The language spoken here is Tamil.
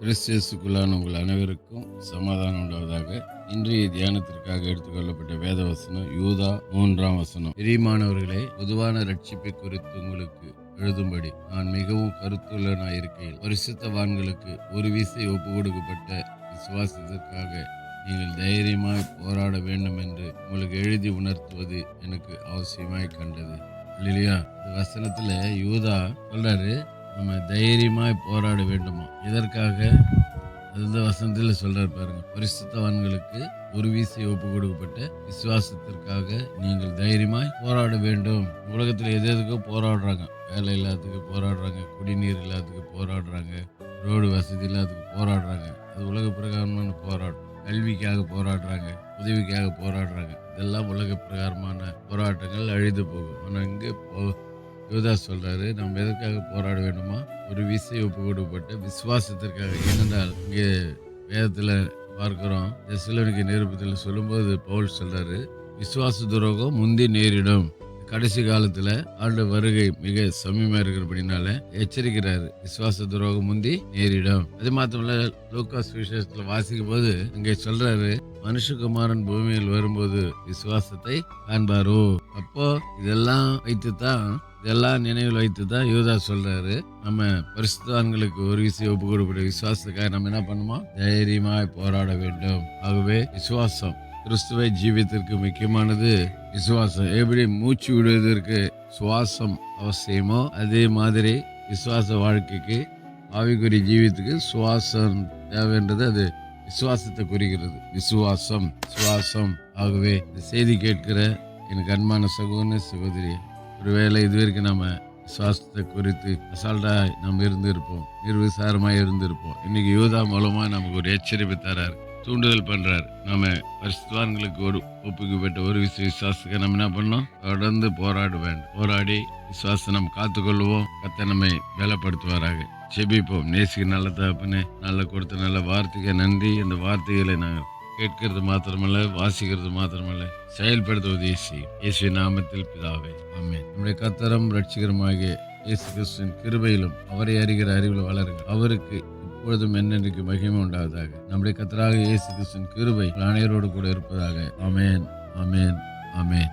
கிறிஸ்தியஸுக்குள்ளான உங்கள் அனைவருக்கும் சமாதானம் உண்டாவதாக. இன்றைய தியானத்திற்காக எடுத்துக்கொள்ளப்பட்ட வேத வசனம் யூதா மூன்றாம் வசனம். பிரியமானவர்களே பொதுவான ரட்சிப்பை குறித்து உங்களுக்கு எழுதும்படி நான் மிகவும் கருத்துள்ளனாய் இருக்கையில் பரிசுத்தவான்களுக்கு ஒரு விசை ஒப்பு கொடுக்கப்பட்ட விசுவாசத்திற்காக நீங்கள் தைரியமாய் போராட வேண்டும் என்று உங்களுக்கு எழுதி உணர்த்துவது எனக்கு அவசியமாய் கண்டது. இல்லையா இந்த வசனத்துல யூதா சொல்றாரு நம்ம தைரியமாய் போராட வேண்டுமா? இதற்காக அது வசந்தில் சொல்கிறார் பாருங்கள் பாருங்க. பரிசுத்தவான்களுக்கு ஒரு வீசை ஒப்பு கொடுக்கப்பட்ட விசுவாசத்திற்காக நீங்கள் தைரியமாய் போராட வேண்டும். உலகத்தில் எது எதுக்கோ போராடுறாங்க. வேலை இல்லாததுக்கு போராடுறாங்க. குடிநீர் இல்லாததுக்கு போராடுறாங்க. ரோடு வசதி இல்லாததுக்கு போராடுறாங்க. அது உலக பிரகாரமான போராட்டம். கல்விக்காக போராடுறாங்க. உதவிக்காக போராடுறாங்க. இதெல்லாம் உலக பிரகாரமான போராட்டங்கள் அழிந்து போகும். ஆனால் இங்கே போ யோதா சொல்கிறாரு நம்ம எதற்காக போராட வேண்டுமா? ஒரு விசை ஒப்பு கொடுப்பட்ட விசுவாசத்திற்காக. ஏனென்றால் இங்கே வேதத்தில் பார்க்குறோம் தெசலோனிக்க நிருபத்தில் சொல்லும்போது பவுல் சொல்கிறாரு விசுவாச துரோகம் முந்தி நேரிடும். கடைசி காலத்தில் ஆண்டு வருகை மிக சமயமாக இருக்கிறபடினால எச்சரிக்கிறார் விசுவாச துரோகம் முந்தி நேரிடும். அது மாத்திரமல்ல லூக்காஸ் விசேஷத்தில் வாசிக்கும் போது இங்கே சொல்றாரு மனுஷகுமாரன் பூமியில் வரும்போது விசுவாசத்தை காண்பாரோ? அப்போ இதெல்லாம் வைத்து தான் இதெல்லாம் நினைவில் வைத்து தான் யூதா சொல்கிறாரு நம்ம பரிசுத்தான்களுக்கு ஒரு விஷயம் ஒப்பு கொடுக்கிற விசுவாசத்துக்காக நம்ம என்ன பண்ணுமா? தைரியமாய் போராட வேண்டும். ஆகவே விசுவாசம் கிறிஸ்துவை ஜீவித்திற்கு முக்கியமானது. விசுவாசம் எப்படி மூச்சு விடுவதற்கு சுவாசம் அவசியமோ அதே மாதிரி விசுவாச வாழ்க்கைக்கு ஆவிக்குறி ஜீவித்துக்கு சுவாசம் தேவைன்றது அது விசுவாசத்தை குறிக்கிறது. விசுவாசம் சுவாசம். ஆகவே இந்த செய்தி கேட்கிற எனக்கு அன்பான சகோதரன் சகோதரி ஒருவேளை இது வரைக்கும் நம்ம சுவாசத்தை குறித்து அசால்ட்டாக நம்ம இருந்திருப்போம் நிர்விசாரமாக இருந்திருப்போம். இன்னைக்கு யூதா மூலமாக நமக்கு ஒரு எச்சரிப்பு தராரு தூண்டுதல் பண்ணுறார் நம்ம பரிசுத்தவான்களுக்கு ஒரு ஒப்புக்கப்பட்ட ஒரு விசு விசுவாசத்துக்கு நம்ம என்ன பண்ணோம் தொடர்ந்து போராட வேண்டும் போராடி விசுவாசத்தை நம்ம காத்துக்கொள்வோம் கத்த நம்மை பலப்படுத்துவாராக. செபிப்போம் நேசிக்க நல்ல தகப்புன்னு நல்ல கொடுத்த நல்ல வார்த்தைக்கு நன்றி. இந்த வார்த்தைகளை நாங்கள் கேட்கிறது மாத்திரமல்ல வாசிக்கிறது மாத்திரமல்ல செயல்படுத்த உதவி செய்யும் இயேசு நாமத்தில் பிதாவே ஆமென். நம்முடைய கத்தரம் ரட்சிகரமாக இயேசு கிறிஸ்துவின் கிருபையிலும் அவரை அறிகிற அறிவில் வளருங்க அவருக்கு இப்பொழுதும் என்னென்றைக்கு மகிமை உண்டாவதாக. நம்முடைய கத்தராக இயேசு கிறிஸ்துவின் கிருபை உங்கள் அனைவரோடு கூட இருப்பதாக. அமேன் அமேன் அமேன்